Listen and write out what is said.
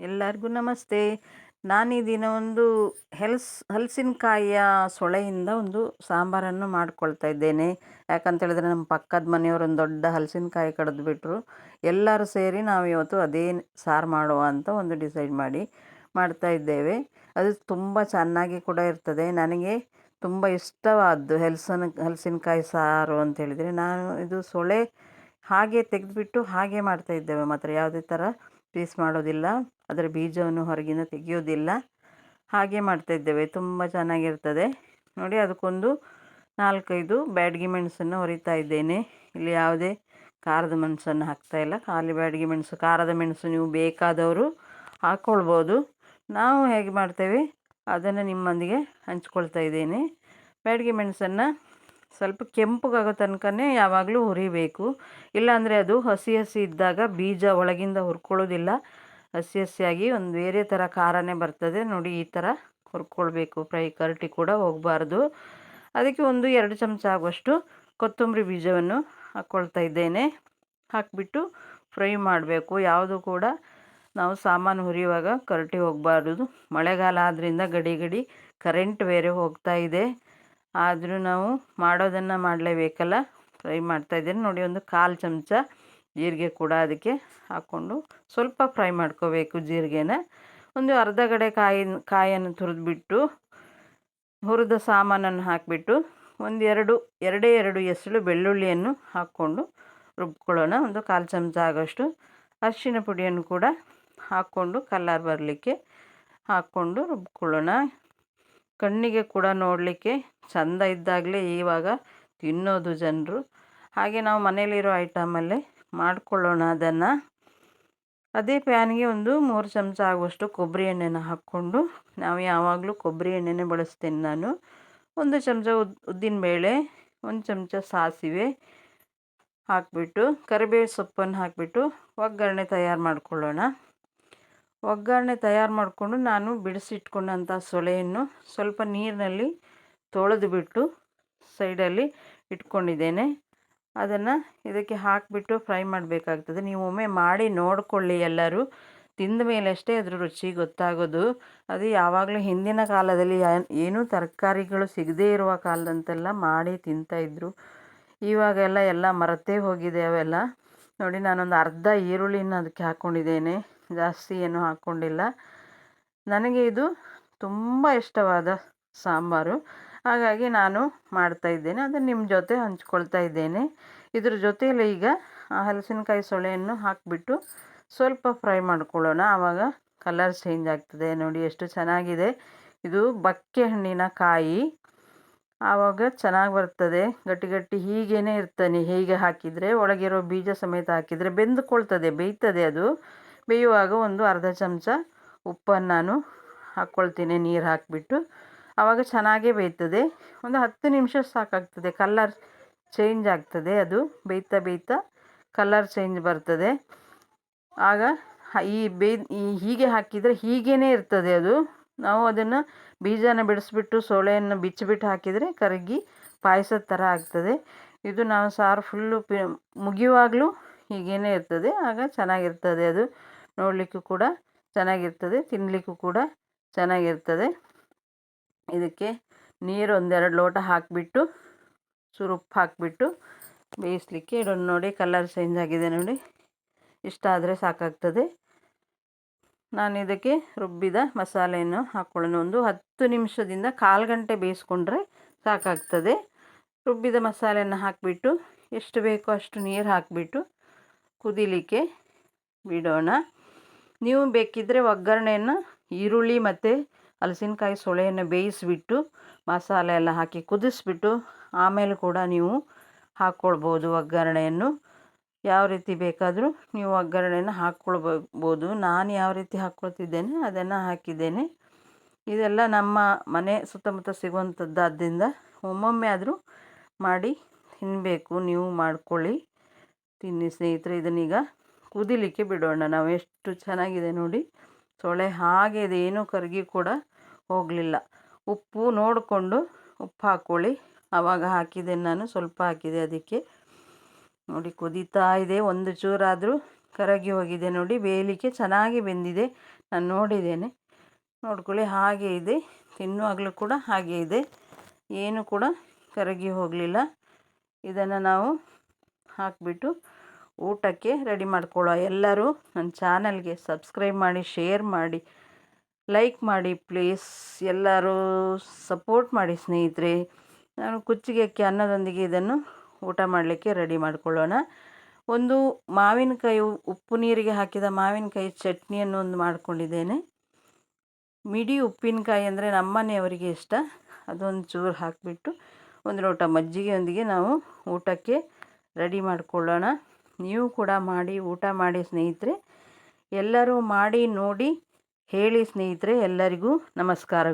ಎಲ್ಲರಿಗೂ ನಮಸ್ತೆ. ನಾನು ಈ ದಿನ ಒಂದು ಹೆಲ್ಸ್, ಹಲಸಿನಕಾಯಿಯ ಸೊಳೆಯಿಂದ ಒಂದು ಸಾಂಬಾರನ್ನು ಮಾಡ್ಕೊಳ್ತಾ ಇದ್ದೇನೆ. ಯಾಕಂತೇಳಿದ್ರೆ ನಮ್ಮ ಪಕ್ಕದ ಮನೆಯವರು ಒಂದು ದೊಡ್ಡ ಹಲಸಿನಕಾಯಿ ಕಡಿದು ಬಿಟ್ಟರು ಎಲ್ಲರೂ ಸೇರಿ ನಾವು ಇವತ್ತು ಅದೇ ಸಾರು ಮಾಡುವ ಅಂತ ಒಂದು ಡಿಸೈಡ್ ಮಾಡಿ, ಮಾಡ್ತಾ ಇದ್ದೇವೆ. ಅದು ತುಂಬ ಚೆನ್ನಾಗಿ ಕೂಡ ಇರ್ತದೆ. ನನಗೆ ತುಂಬ ಇಷ್ಟವಾದ್ದು ಹೆಲ್ಸನ್, ಹಲಸಿನಕಾಯಿ ಸಾರು ಅಂತ ಹೇಳಿದರೆ ನಾನು ಇದು ಸೊಳೆ ಹಾಗೆ ತೆಗೆದುಬಿಟ್ಟು ಹಾಗೆ ಮಾಡ್ತಾ ಇದ್ದೇವೆ ಮಾತ್ರ. ಯಾವುದೇ ಥರ ಪೀಸ್ ಮಾಡೋದಿಲ್ಲ ಅದರ ಬೀಜವನ್ನು ಹೊರಗಿನ ತೆಗೆಯೋದಿಲ್ಲ. ಹಾಗೆ ಮಾಡ್ತಾಯಿದ್ದೇವೆ ತುಂಬ ಚೆನ್ನಾಗಿರ್ತದೆ. ನೋಡಿ ಅದಕ್ಕೊಂದು ನಾಲ್ಕೈದು ಬ್ಯಾಡಗಿ ಮೆಣಸನ್ನು ಹೊರಿತಾ ಇದ್ದೇನೆ. ಇಲ್ಲಿ ಯಾವುದೇ ಖಾರದ ಮೆಣಸನ್ನು ಹಾಕ್ತಾಯಿಲ್ಲ ಖಾಲಿ ಬ್ಯಾಡಗಿ ಮೆಣಸು, ಖಾರದ ಮೆಣಸು ನೀವು ಬೇಕಾದವರು ಹಾಕ್ಕೊಳ್ಬೋದು ನಾವು ಹೇಗೆ ಮಾಡ್ತೇವೆ, ಅದನ್ನು ನಿಮ್ಮೊಂದಿಗೆ ಹಂಚ್ಕೊಳ್ತಾ ಇದ್ದೇನೆ. ಬ್ಯಾಡಗಿ ಮೆಣಸನ್ನು ಸ್ವಲ್ಪ ಕೆಂಪಗಾಗೋ ತನಕನೇ ಯಾವಾಗಲೂ ಹುರಿಬೇಕು. ಇಲ್ಲಾಂದರೆ ಅದು ಹಸಿ ಹಸಿ ಇದ್ದಾಗ ಬೀಜ ಒಳಗಿಂದ ಹುರ್ಕೊಳ್ಳೋದಿಲ್ಲ. ಹಸಿ ಹಸಿಯಾಗಿ ಒಂದು ಬೇರೆ ಥರ ಖಾರನೇ ಬರ್ತದೆ. ನೋಡಿ ಈ ಥರ ಹುರ್ಕೊಳ್ಬೇಕು. ಫ್ರೈ ಕರಟಿ ಕೂಡ ಹೋಗಬಾರ್ದು. ಅದಕ್ಕೆ ಒಂದು ಎರಡು ಚಮಚ ಆಗುವಷ್ಟು ಕೊತ್ತಂಬರಿ ಬೀಜವನ್ನು ಹಾಕ್ಕೊಳ್ತಾ ಇದ್ದೇನೆ. ಹಾಕಿಬಿಟ್ಟು ಫ್ರೈ ಮಾಡಬೇಕು. ಯಾವುದು ಕೂಡ ನಾವು ಸಾಮಾನು ಹುರಿಯುವಾಗ ಕರಟಿ ಹೋಗಬಾರ್ದು. ಮಳೆಗಾಲ ಆದ್ದರಿಂದ ಗಡಿ ಗಡಿ ಕರೆಂಟ್ ಬೇರೆ ಹೋಗ್ತಾ ಇದೆ. ಆದರೂ ನಾವು ಮಾಡೋದನ್ನು ಮಾಡಲೇಬೇಕಲ್ಲ? ಫ್ರೈ ಮಾಡ್ತಾಯಿದ್ದೀನಿ ನೋಡಿ, ಒಂದು ಕಾಲು ಚಮಚ ಜೀರಿಗೆ ಕೂಡ ಅದಕ್ಕೆ ಹಾಕ್ಕೊಂಡು ಸ್ವಲ್ಪ ಫ್ರೈ ಮಾಡ್ಕೋಬೇಕು ಜೀರಿಗೆನ. ಒಂದು ಅರ್ಧ ಗಡೆ ಕಾಯಿ ಕಾಯನ್ನು ತುರಿದ್ಬಿಟ್ಟು ಹುರಿದ ಸಾಮಾನನ್ನು ಹಾಕಿಬಿಟ್ಟು ಒಂದೆರಡು ಎರಡೇ ಎರಡು ಎಸಳು ಬೆಳ್ಳುಳ್ಳಿಯನ್ನು ಹಾಕ್ಕೊಂಡು ರುಬ್ಕೊಳ್ಳೋಣ. ಒಂದು ಕಾಲು ಚಮಚ ಆಗೋಷ್ಟು ಅರಿಶಿನ ಪುಡಿಯನ್ನು ಕೂಡ ಹಾಕ್ಕೊಂಡು ಕಲ್ಲರ್ ಬರಲಿಕ್ಕೆ ಹಾಕ್ಕೊಂಡು ರುಬ್ಕೊಳ್ಳೋಣ. ಕಣ್ಣಿಗೆ ಕೂಡ ನೋಡಲಿಕ್ಕೆ ಚಂದ ಇದ್ದಾಗಲೇ ಇವಾಗ ತಿನ್ನೋದು ಜನರು. ಹಾಗೆ ನಾವು ಮನೇಲಿರೋ ಐಟಮಲ್ಲೇ ಮಾಡಿಕೊಳ್ಳೋಣ ಅದನ್ನು. ಅದೇ ಪ್ಯಾನ್ಗೆ ಒಂದು ಮೂರು ಚಮಚ ಆಗುವಷ್ಟು ಕೊಬ್ಬರಿ ಎಣ್ಣೆನ ಹಾಕ್ಕೊಂಡು ನಾವು ಯಾವಾಗಲೂ ಕೊಬ್ಬರಿ ಎಣ್ಣೆನೇ ಬಳಸ್ತೇನೆ ನಾನು. ಒಂದು ಚಮಚ ಉದ್ ಉದ್ದಿನಬೇಳೆ ಒಂದು ಚಮಚ ಸಾಸಿವೆ ಹಾಕಿಬಿಟ್ಟು ಕರಿಬೇವು ಸೊಪ್ಪನ್ನು ಹಾಕಿಬಿಟ್ಟು ಒಗ್ಗರಣೆ ತಯಾರು ಮಾಡ್ಕೊಳ್ಳೋಣ. ಒಗ್ಗರಣೆ ತಯಾರು ಮಾಡಿಕೊಂಡು ನಾನು ಬಿಡಿಸಿಟ್ಕೊಂಡಂಥ ಸೊಳೆಯನ್ನು ಸ್ವಲ್ಪ ನೀರಿನಲ್ಲಿ ತೊಳೆದು ಬಿಟ್ಟು ಸೈಡಲ್ಲಿ ಇಟ್ಕೊಂಡಿದ್ದೇನೆ. ಅದನ್ನು ಇದಕ್ಕೆ ಹಾಕಿಬಿಟ್ಟು ಫ್ರೈ ಮಾಡಬೇಕಾಗ್ತದೆ. ನೀವು ಒಮ್ಮೆ ಮಾಡಿ ನೋಡಿಕೊಳ್ಳಿ ಎಲ್ಲರೂ. ತಿಂದ ಮೇಲೆ ಅಷ್ಟೇ ಅದ್ರ ರುಚಿ ಗೊತ್ತಾಗೋದು. ಅದು ಯಾವಾಗಲೂ ಹಿಂದಿನ ಕಾಲದಲ್ಲಿ ಏನೂ ತರಕಾರಿಗಳು ಸಿಗದೇ ಇರುವ ಕಾಲದಂತೆಲ್ಲ ಮಾಡಿ ತಿಂತಾಯಿದ್ರು ಇವಾಗೆಲ್ಲ ಎಲ್ಲ ಮರೆತೇ ಹೋಗಿದೆ ಅವೆಲ್ಲ. ನೋಡಿ ನಾನೊಂದು ಅರ್ಧ ಈರುಳ್ಳಿನ ಅದಕ್ಕೆ ಹಾಕ್ಕೊಂಡಿದ್ದೇನೆ ಜಾಸ್ತಿ ಏನೂ ಹಾಕ್ಕೊಂಡಿಲ್ಲ. ನನಗೆ ಇದು ತುಂಬ ಇಷ್ಟವಾದ ಸಾಂಬಾರು. ಹಾಗಾಗಿ ನಾನು ಮಾಡ್ತಾಯಿದ್ದೇನೆ ಅದನ್ನು ನಿಮ್ಮ ಜೊತೆ ಹಂಚ್ಕೊಳ್ತಾ ಇದ್ದೇನೆ. ಇದ್ರ ಜೊತೆಯಲ್ಲಿ ಈಗ ಹಲಸಿನಕಾಯಿ ಸೊಳೆಯನ್ನು ಹಾಕಿಬಿಟ್ಟು ಸ್ವಲ್ಪ ಫ್ರೈ ಮಾಡ್ಕೊಳ್ಳೋಣ. ಆವಾಗ ಕಲರ್ ಚೇಂಜ್ ಆಗ್ತದೆ ನೋಡಿ ಎಷ್ಟು ಚೆನ್ನಾಗಿದೆ. ಇದು ಬಕ್ಕೆ ಹಣ್ಣಿನ ಕಾಯಿ. ಆವಾಗ ಚೆನ್ನಾಗಿ ಬರ್ತದೆ. ಗಟ್ಟಿ ಗಟ್ಟಿ ಹೀಗೇ ಇರ್ತಾನೆ. ಹೀಗೆ ಹಾಕಿದರೆ ಒಳಗಿರೋ ಬೀಜ ಸಮೇತ ಹಾಕಿದರೆ ಬೆಂದುಕೊಳ್ತದೆ ಬೇಯ್ತದೆ ಅದು. ಬೇಯುವಾಗ ಒಂದು ಅರ್ಧ ಚಮಚ ಉಪ್ಪನ್ನು ನಾನು ಹಾಕ್ಕೊಳ್ತೀನಿ, ನೀರು ಹಾಕಿಬಿಟ್ಟು. ಆವಾಗ ಚೆನ್ನಾಗೇ ಬೇಯ್ತದೆ. ಒಂದು ಹತ್ತು ನಿಮಿಷ ಸಾಕಾಗ್ತದೆ. ಕಲ್ಲರ್ ಚೇಂಜ್ ಆಗ್ತದೆ ಅದು. ಬೇಯ್ತಾ ಬೇಯ್ತಾ ಕಲ್ಲರ್ ಚೇಂಜ್ ಬರ್ತದೆ. ಆಗ ಈ ಬೇಯ್, ಈ ಹೀಗೆ ಹಾಕಿದರೆ ಹೀಗೇ ಇರ್ತದೆ ಅದು. ನಾವು ಅದನ್ನು ಬೀಜನ ಬಿಡಿಸ್ಬಿಟ್ಟು, ಸೊಳೆಯನ್ನು ಬಿಚ್ಚಿಬಿಟ್ಟು ಹಾಕಿದರೆ ಕರಗಿ ಪಾಯಸದ ಥರ ಆಗ್ತದೆ. ಇದು ನಾವು ಸಾರು ಫುಲ್ಲು ಪಿ, ಮುಗಿಯುವಾಗಲೂ ಹೀಗೇ ಇರ್ತದೆ. ಆಗ ಚೆನ್ನಾಗಿರ್ತದೆ ಅದು. ನೋಡಲಿಕ್ಕೂ ಕೂಡ ಚೆನ್ನಾಗಿರ್ತದೆ ತಿನ್ನಲಿಕ್ಕೂ ಕೂಡ ಚೆನ್ನಾಗಿರ್ತದೆ. ಇದಕ್ಕೆ ನೀರು ಒಂದೆರಡು ಲೋಟ ಹಾಕಿಬಿಟ್ಟು, ಸುರುಪ್ ಹಾಕಿಬಿಟ್ಟು ಬೇಯಿಸಲಿಕ್ಕೆ ಇಡೋಣ ನೋಡಿ ಕಲರ್ ಚೇಂಜ್ ಆಗಿದೆ ನೋಡಿ, ಇಷ್ಟ ಆದರೆ ಸಾಕಾಗ್ತದೆ. ನಾನು ಇದಕ್ಕೆ ರುಬ್ಬಿದ ಮಸಾಲೆಯನ್ನು ಹಾಕ್ಕೊಳ್ಳೋಣ ಒಂದು ಹತ್ತು ನಿಮಿಷದಿಂದ ಕಾಲು ಗಂಟೆ ಬೇಯಿಸ್ಕೊಂಡ್ರೆ ಸಾಕಾಗ್ತದೆ. ರುಬ್ಬಿದ ಮಸಾಲೆಯನ್ನು ಹಾಕಿಬಿಟ್ಟು, ಎಷ್ಟು ಬೇಕೋ ಅಷ್ಟು ನೀರು ಹಾಕಿಬಿಟ್ಟು ಕುದಿಲಿಕ್ಕೆ ಬಿಡೋಣ. ನೀವು ಬೇಕಿದ್ದರೆ ಒಗ್ಗರಣೆಯನ್ನು ಈರುಳ್ಳಿ ಮತ್ತು ಹಲಸಿನಕಾಯಿ ಸೊಳೆಯನ್ನು ಬೇಯಿಸಿಬಿಟ್ಟು ಮಸಾಲೆ ಎಲ್ಲ ಹಾಕಿ ಕುದಿಸ್ಬಿಟ್ಟು ಆಮೇಲೆ ಕೂಡ ನೀವು ಹಾಕ್ಕೊಳ್ಬೋದು ಒಗ್ಗರಣೆಯನ್ನು. ಯಾವ ರೀತಿ ಬೇಕಾದರೂ ನೀವು ಒಗ್ಗರಣೆಯನ್ನು ಹಾಕ್ಕೊಳ್ಬೋದು ನಾನು ಯಾವ ರೀತಿ ಹಾಕ್ಕೊಳ್ತಿದ್ದೇನೆ ಅದನ್ನು ಹಾಕಿದ್ದೇನೆ. ಇದೆಲ್ಲ ನಮ್ಮ ಮನೆ ಸುತ್ತಮುತ್ತ ಸಿಗುವಂಥದ್ದಾದ್ದರಿಂದ ಒಮ್ಮೊಮ್ಮೆ ಆದರೂ ಮಾಡಿ ತಿನ್ನಬೇಕು ನೀವು ಮಾಡ್ಕೊಳ್ಳಿ. ತಿನ್ನಿ ಸ್ನೇಹಿತರೆ, ಇದನ್ನೀಗ ಕುದಿಲಿಕ್ಕೆ ಬಿಡೋಣ. ನಾವು ಎಷ್ಟು ಚೆನ್ನಾಗಿದೆ ನೋಡಿ. ಸೊಳೆ ಹಾಗೆ ಇದೇನು ಕರಗಿ ಕೂಡ ಹೋಗಲಿಲ್ಲ. ಉಪ್ಪು ನೋಡಿಕೊಂಡು ಉಪ್ಪು ಹಾಕ್ಕೊಳ್ಳಿ ಆವಾಗ ಹಾಕಿದೆ ನಾನು. ಸ್ವಲ್ಪ ಹಾಕಿದೆ ಅದಕ್ಕೆ. ನೋಡಿ, ಕುದೀತಾ ಇದೆ. ಒಂದು ಚೂರಾದರೂ ಕರಗಿ ಹೋಗಿದೆ ನೋಡಿ. ಬೇಯಲಿಕ್ಕೆ ಚೆನ್ನಾಗಿ ಬೆಂದಿದೆ. ನಾನು ನೋಡಿದ್ದೇನೆ. ನೋಡ್ಕೊಳ್ಳಿ, ಹಾಗೆ ಇದೆ. ತಿನ್ನುವಾಗಲೂ ಕೂಡ ಹಾಗೆ ಇದೆ. ಏನು ಕೂಡ ಕರಗಿ ಹೋಗಲಿಲ್ಲ. ಇದನ್ನು ನಾವು ಹಾಕಿಬಿಟ್ಟು ಊಟಕ್ಕೆ ರೆಡಿ ಮಾಡ್ಕೊಳ್ಳೋ ಎಲ್ಲರೂ ನನ್ನ ಚಾನಲ್ಗೆ ಸಬ್ಸ್ಕ್ರೈಬ್ ಮಾಡಿ ಶೇರ್ ಮಾಡಿ ಲೈಕ್ ಮಾಡಿ ಪ್ಲೀಸ್ ಎಲ್ಲರೂ ಸಪೋರ್ಟ್ ಮಾಡಿ ಸ್ನೇಹಿತರೆ. ನಾನು ಕುಚ್ಚಿಗೆ ಅಕ್ಕಿ ಅನ್ನದೊಂದಿಗೆ ಇದನ್ನು ಊಟ ಮಾಡಲಿಕ್ಕೆ ರೆಡಿ ಮಾಡ್ಕೊಳ್ಳೋಣ. ಒಂದು ಮಾವಿನಕಾಯಿ ಉಪ್ಪು ನೀರಿಗೆ ಹಾಕಿದ ಮಾವಿನಕಾಯಿ ಚಟ್ನಿಯನ್ನು ಒಂದು ಮಾಡ್ಕೊಂಡಿದ್ದೇನೆ. ಮಿಡಿ ಉಪ್ಪಿನಕಾಯಿ ಅಂದರೆ ನಮ್ಮನೆಯವರಿಗೆ ಇಷ್ಟ. ಅದೊಂದು ಚೂರು ಹಾಕಿಬಿಟ್ಟು ಒಂದು ಲೋಟ ಮಜ್ಜಿಗೆಯೊಂದಿಗೆ ನಾವು ಊಟಕ್ಕೆ ರೆಡಿ ಮಾಡಿಕೊಳ್ಳೋಣ. ನೀವು ಕೂಡ ಮಾಡಿ ಊಟ ಮಾಡಿ ಸ್ನೇಹಿತರೆ. ಎಲ್ಲರೂ ಮಾಡಿ ನೋಡಿ ಹೇಳಿ ಸ್ನೇಹಿತರೆ ಎಲ್ಲರಿಗೂ ನಮಸ್ಕಾರಗಳು.